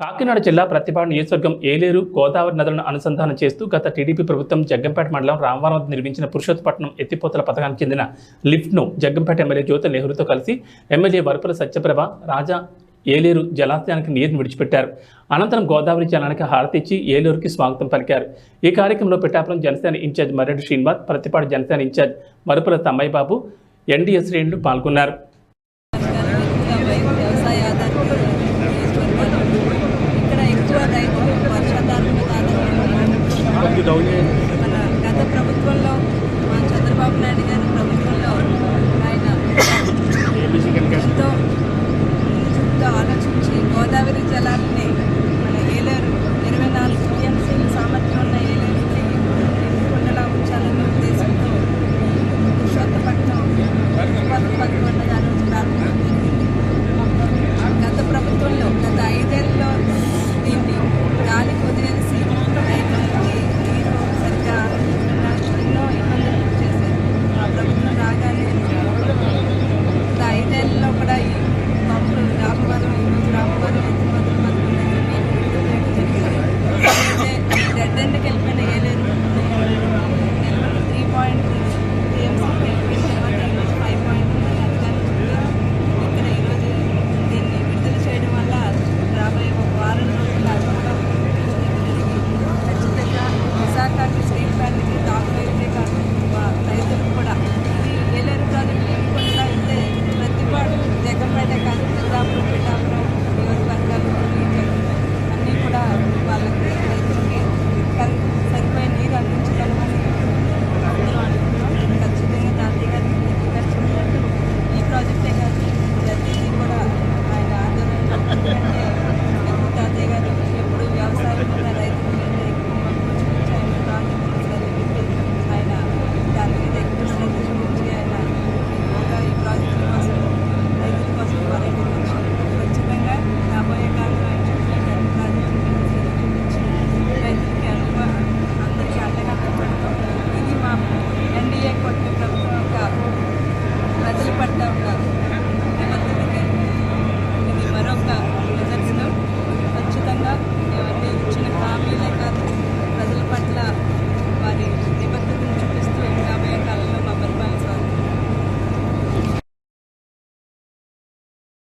కాకినాడ జిల్లా ప్రతిపాడు నియోజకవర్గం ఏలేరు గోదావరి నదులను అనుసంధానం చేస్తూ గత టీడీపీ ప్రభుత్వం జగ్గంపేట మండలం రామవరం నిర్మించిన పురుషోత్పట్నం ఎత్తిపోతల పథకానికి చెందిన లిఫ్ట్ను జగ్గంపేట ఎమ్మెల్యే జ్యోతి నెహ్రూతో కలిసి ఎమ్మెల్యే వరపుల సత్యప్రభ రాజా ఏలేరు జలాశయానికి నీరుని విడిచిపెట్టారు. అనంతరం గోదావరి జలానికి హారతి ఇచ్చి ఏలూరుకి స్వాగతం పలికారు. ఈ కార్యక్రమంలో Pithapuram Janasena in charge Marreddy Srinivas Prathipadu Janasena in charge Marupula Tammayya Babu NDS శ్రేణులు పాల్గొన్నారు. ఆధారపడి మన గత ప్రభుత్వంలో మా చంద్రబాబు నాయుడు గారి ప్రభుత్వంలో